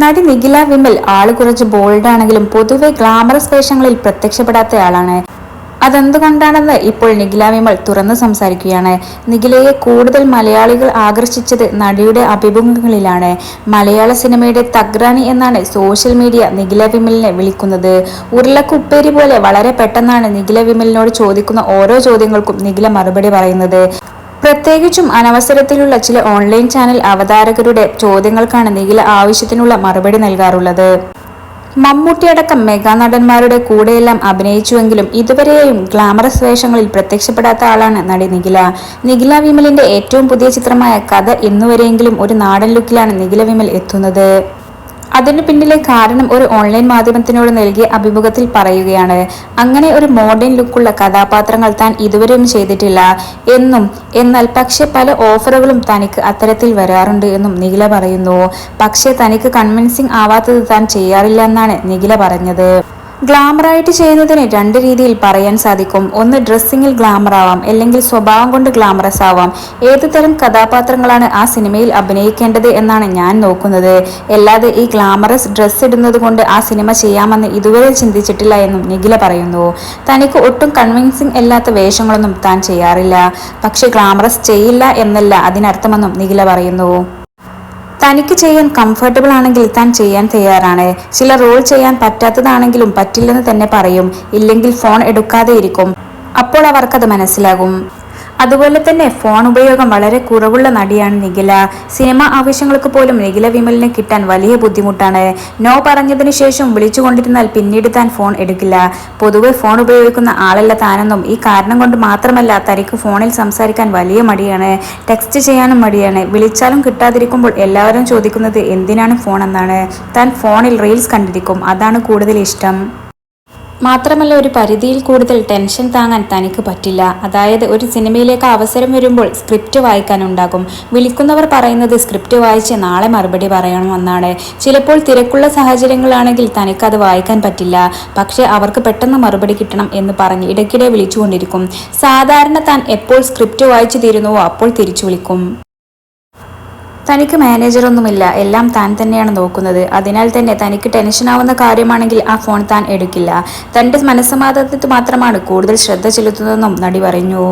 നടി നിഖില വിമൽ ആൾ കുറച്ച് ബോൾഡാണെങ്കിലും പൊതുവെ ഗ്ലാമറസ് വേഷങ്ങളിൽ പ്രത്യക്ഷപ്പെടാത്തയാളാണ്. അതെന്തുകൊണ്ടാണെന്ന് ഇപ്പോൾ നിഖില വിമൽ തുറന്നു സംസാരിക്കുകയാണ്. നിഖിലയെ കൂടുതൽ മലയാളികൾ ആകർഷിച്ചത് നടിയുടെ അഭിമുഖങ്ങളിലാണ്. മലയാള സിനിമയുടെ തഗ്രാണി എന്നാണ് സോഷ്യൽ മീഡിയ നിഖില വിമലിനെ വിളിക്കുന്നത്. ഉരുളക്കുപ്പേരി പോലെ വളരെ പെട്ടെന്നാണ് നിഖില വിമലിനോട് ചോദിക്കുന്ന ഓരോ ചോദ്യങ്ങൾക്കും നിഖില മറുപടി പറയുന്നത്. പ്രത്യേകിച്ചും അനവസരത്തിലുള്ള ചില ഓൺലൈൻ ചാനൽ അവതാരകരുടെ ചോദ്യങ്ങൾക്കാണ് നിഖില ആവശ്യത്തിനുള്ള മറുപടി നൽകാറുള്ളത്. മമ്മൂട്ടി അടക്കം മെഗാ നടന്മാരുടെ കൂടെയെല്ലാം അഭിനയിച്ചുവെങ്കിലും ഇതുവരെയും ഗ്ലാമറസ് വേഷങ്ങളിൽ പ്രത്യക്ഷപ്പെടാത്ത ആളാണ് നടി നിഖില. നിഖില വിമലിന്റെ ഏറ്റവും പുതിയ ചിത്രമായ കഥ ഇന്നുവരെയെങ്കിലും ഒരു നാടൻ ലുക്കിലാണ് നിഖില വിമൽ എത്തുന്നത്. അതിനു പിന്നിലെ കാരണം ഒരു ഓൺലൈൻ മാധ്യമത്തിനോട് നൽകിയ അഭിമുഖത്തിൽ പറയുകയാണ് അങ്ങനെ ഒരു മോഡേൺ ലുക്കുള്ള കഥാപാത്രങ്ങൾ താൻ ഇതുവരെയും ചെയ്തിട്ടില്ല എന്നും എന്നാൽ പക്ഷെ പല ഓഫറുകളും തനിക്ക് അത്തരത്തിൽ വരാറുണ്ട് എന്നും നിഖില പറയുന്നു. പക്ഷേ തനിക്ക് കൺവിൻസിംഗ് ആവാത്തത് താൻ ചെയ്യാറില്ല എന്നാണ് നിഖില പറഞ്ഞത്. ഗ്ലാമറായിട്ട് ചെയ്യുന്നതിന് രണ്ട് രീതിയിൽ പറയാൻ സാധിക്കും. ഒന്ന് ഡ്രസ്സിങ്ങിൽ ഗ്ലാമർ ആവാം അല്ലെങ്കിൽ സ്വഭാവം കൊണ്ട് ഗ്ലാമറസ് ആവാം ഏത് തരം കഥാപാത്രങ്ങളാണ് ആ സിനിമയിൽ അഭിനയിക്കേണ്ടത് എന്നാണ് ഞാൻ നോക്കുന്നത്. അല്ലാതെ ഈ ഗ്ലാമറസ് ഡ്രസ്സ് ഇടുന്നത് കൊണ്ട് ആ സിനിമ ചെയ്യാമെന്ന് ഇതുവരെ ചിന്തിച്ചിട്ടില്ല എന്നും നിഖില പറയുന്നു. തനിക്ക് ഒട്ടും കൺവിൻസിങ് അല്ലാത്ത വേഷങ്ങളൊന്നും താൻ ചെയ്യാറില്ല. പക്ഷെ ഗ്ലാമറസ് ചെയ്യില്ല എന്നല്ല അതിനർത്ഥമെന്നും നിഖില പറയുന്നു. തനിക്ക് ചെയ്യാൻ കംഫർട്ടബിൾ ആണെങ്കിൽ താൻ ചെയ്യാൻ തയ്യാറാണ്. ചില റോൾ ചെയ്യാൻ പറ്റാത്തതാണെങ്കിലും പറ്റില്ലെന്ന് തന്നെ പറയും. ഇല്ലെങ്കിൽ ഫോൺ എടുക്കാതെ ഇരിക്കും. അപ്പോൾ അവർക്കത് മനസ്സിലാകും. അതുപോലെ തന്നെ ഫോൺ ഉപയോഗം വളരെ കുറവുള്ള നടിയാണ് നിഖില. സിനിമ ആവശ്യങ്ങൾക്ക് പോലും നിഖില വിമലിനെ കിട്ടാൻ വലിയ ബുദ്ധിമുട്ടാണ്. നോ പറഞ്ഞതിന് ശേഷം വിളിച്ചുകൊണ്ടിരുന്നാൽ പിന്നീട് താൻ ഫോൺ എടുക്കില്ല. പൊതുവെ ഫോൺ ഉപയോഗിക്കുന്ന ആളല്ല താനെന്നും ഈ കാരണം കൊണ്ട് മാത്രമല്ല തനിക്ക് ഫോണിൽ സംസാരിക്കാൻ വലിയ മടിയാണ്. ടെക്സ്റ്റ് ചെയ്യാനും മടിയാണ്. വിളിച്ചാലും കിട്ടാതിരിക്കുമ്പോൾ എല്ലാവരും ചോദിക്കുന്നത് എന്തിനാണ് ഫോൺ എന്നാണ്. താൻ ഫോണിൽ റീൽസ് കണ്ടിരിക്കും. അതാണ് കൂടുതൽ ഇഷ്ടം. മാത്രമല്ല ഒരു പരിധിയിൽ കൂടുതൽ ടെൻഷൻ താങ്ങാൻ തനിക്ക് പറ്റില്ല. അതായത് ഒരു സിനിമയിലേക്ക് അവസരം വരുമ്പോൾ സ്ക്രിപ്റ്റ് വായിക്കാനുണ്ടാകും. വിളിക്കുന്നവർ പറയുന്നത് സ്ക്രിപ്റ്റ് വായിച്ച് നാളെ മറുപടി പറയണമെന്നാണ്. ചിലപ്പോൾ തിരക്കുള്ള സാഹചര്യങ്ങളാണെങ്കിൽ തനിക്ക് അത് വായിക്കാൻ പറ്റില്ല. പക്ഷേ അവർക്ക് പെട്ടെന്ന് മറുപടി കിട്ടണം എന്ന് പറഞ്ഞ് ഇടയ്ക്കിടെ വിളിച്ചുകൊണ്ടിരിക്കും. സാധാരണ താൻ എപ്പോൾ സ്ക്രിപ്റ്റ് വായിച്ചു തീരുന്നുവോ അപ്പോൾ തിരിച്ചു വിളിക്കും. തനിക്ക് മാനേജറൊന്നുമില്ല എല്ലാം താൻ തന്നെയാണ് നോക്കുന്നത്. അതിനാൽ തന്നെ തനിക്ക് ടെൻഷനാവുന്ന കാര്യമാണെങ്കിൽ ആ ഫോൺ താൻ എടുക്കില്ല. തന്റെ മനസ്സമാധാനത്തിൽ മാത്രമാണ് കൂടുതൽ ശ്രദ്ധ ചെലുത്തുന്നതെന്നും നടി പറഞ്ഞു.